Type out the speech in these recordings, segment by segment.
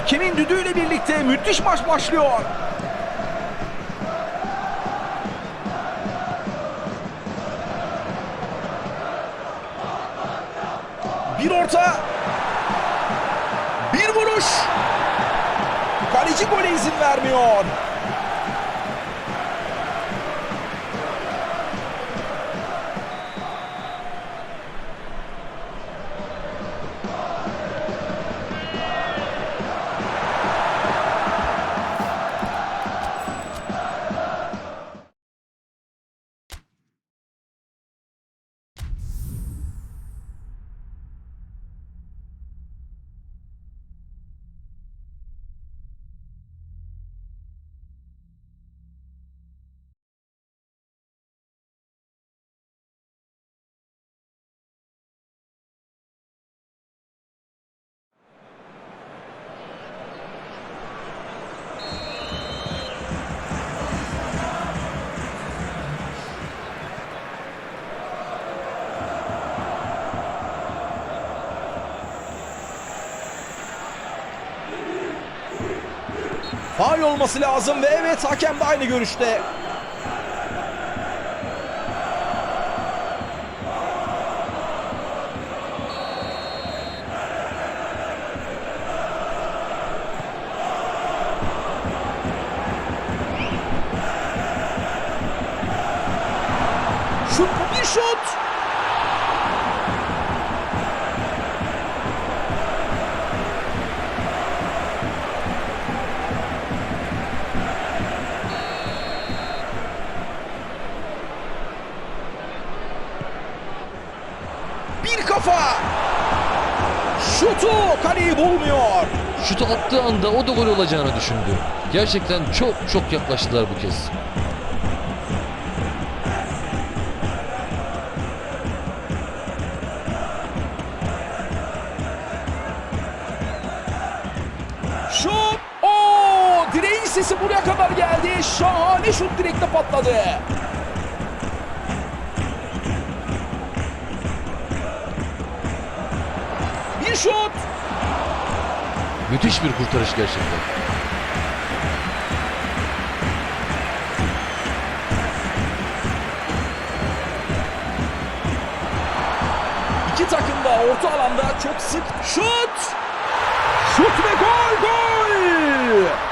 Hakemin düdüğüyle birlikte müthiş maç başlıyor. Bir orta. Bir vuruş. Kaleci gole izin vermiyor. Olması lazım ve evet hakem de aynı görüşte. Kafa. Şutu kaleyi bulmuyor. Şutu attığı anda o da gol olacağını düşündü. Gerçekten çok çok yaklaştılar bu kez. Şut! Oo! Direğin sesi buraya kadar geldi. Şahane şut direkte patladı. Şut. Müthiş bir kurtarış gerçekten. İki takım da orta alanda çok sık şut. Şut ve gol gol.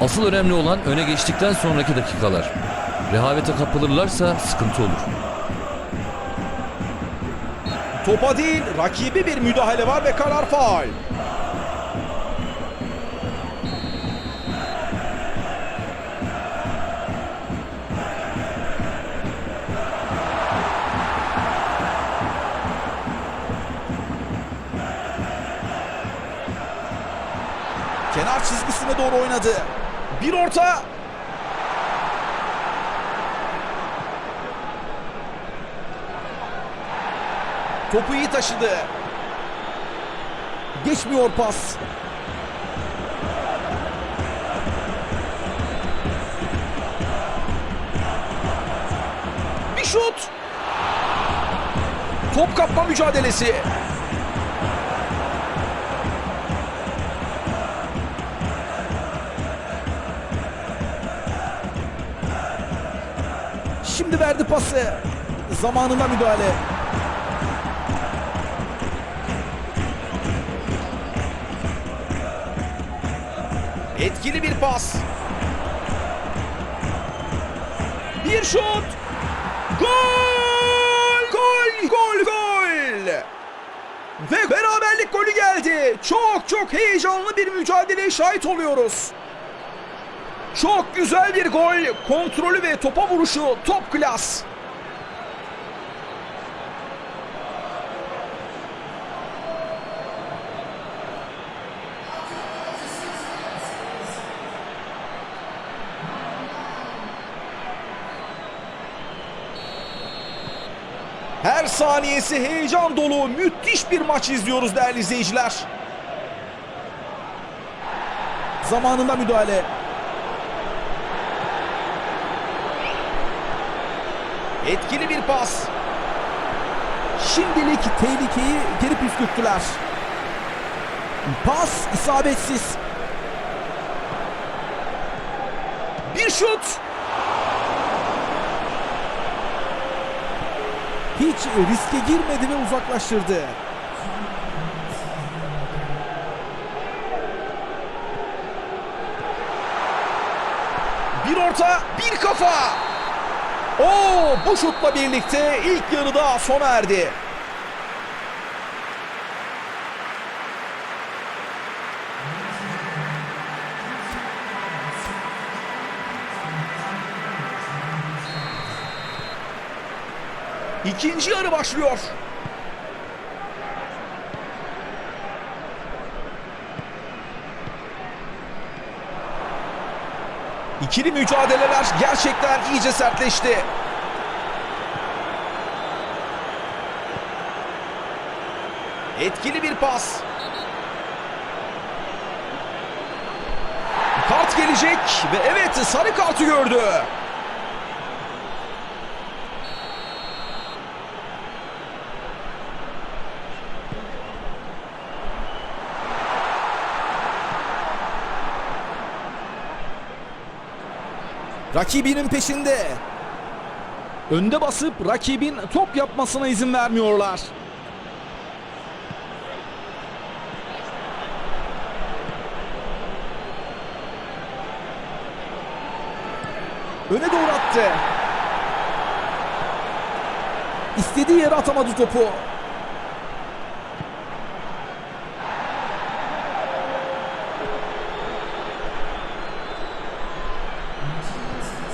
Asıl önemli olan öne geçtikten sonraki dakikalar. Rehavete kapılırlarsa sıkıntı olur. Topa değil rakibi bir müdahale var ve karar faul. Kenar çizgisine doğru oynadı. Bir orta. Topu iyi taşıdı. Geçmiyor pas. Bir şut. Top kapma mücadelesi. Şimdi verdi pası. Zamanında müdahale. Etkili bir pas. Bir şut. Gol! Gol! Gol! Gol! Ve beraberlik golü geldi. Çok çok heyecanlı bir mücadeleye şahit oluyoruz. Çok güzel bir gol. Kontrolü ve topa vuruşu top klas. Her saniyesi heyecan dolu müthiş bir maç izliyoruz değerli izleyiciler. Zamanında müdahale Etkili bir pas. Şimdilik tehlikeyi geri püskürttüler. Pas isabetsiz. Bir şut. Hiç riske girmedi ve uzaklaştırdı. Bir orta, bir kafa. Oo, bu şutla birlikte ilk yarıda sona erdi. İkinci yarı başlıyor. İkili mücadeleler gerçekten iyice sertleşti. Etkili bir pas. Kart gelecek ve evet sarı kartı gördü. Rakibinin peşinde. Önde basıp rakibin top yapmasına izin vermiyorlar. Öne doğru attı. İstediği yere atamadı topu.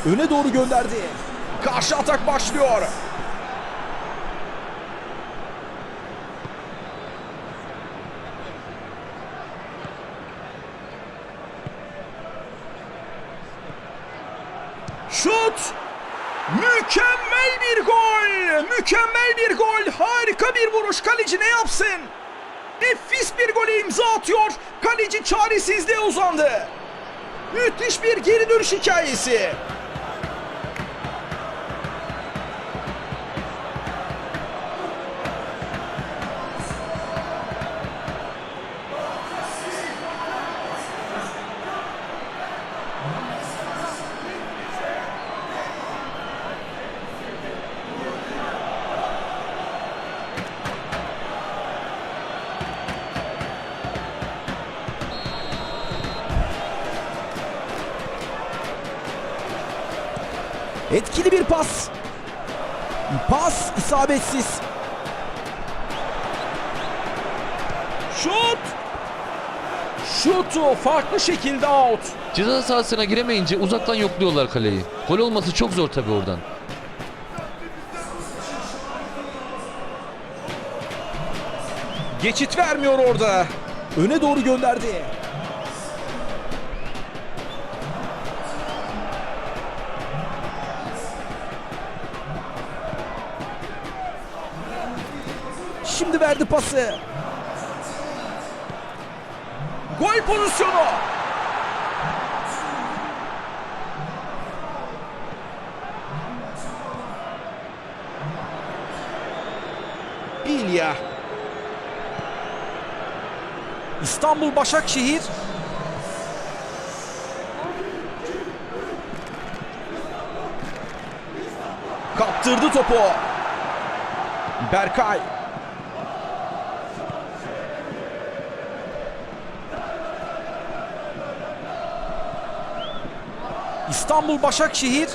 Öne doğru gönderdi. Karşı atak başlıyor. Şut! Mükemmel bir gol! Mükemmel bir gol! Harika bir vuruş. Kaleci ne yapsın? Nefis bir gole imza atıyor. Kaleci çaresizliğe uzandı. Müthiş bir geri dönüş hikayesi. Etkili bir pas. Pas isabetsiz. Şut! Şutu farklı şekilde out. Ceza sahasına giremeyince uzaktan yokluyorlar kaleyi. Gol olması çok zor tabii oradan. Geçit vermiyor orada. Öne doğru gönderdi. Verdi pası. Gol pozisyonu. İlya. İstanbul Başakşehir kaptırdı topu. Berkay İstanbul Başakşehir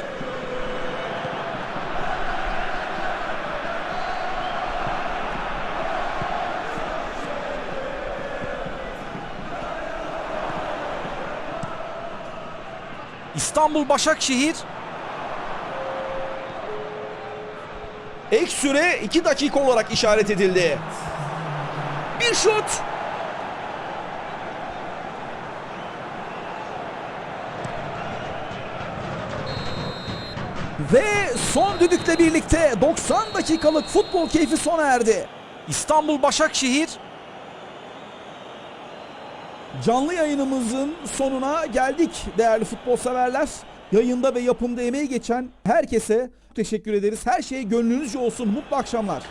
İstanbul Başakşehir Ek süre 2 dakika olarak işaret edildi. Bir şut. Ve son düdükle birlikte 90 dakikalık futbol keyfi sona erdi. İstanbul Başakşehir Canlı yayınımızın sonuna geldik değerli futbol severler. Yayında ve yapımda emeği geçen herkese teşekkür ederiz. Her şey gönlünüzce olsun. Mutlu akşamlar.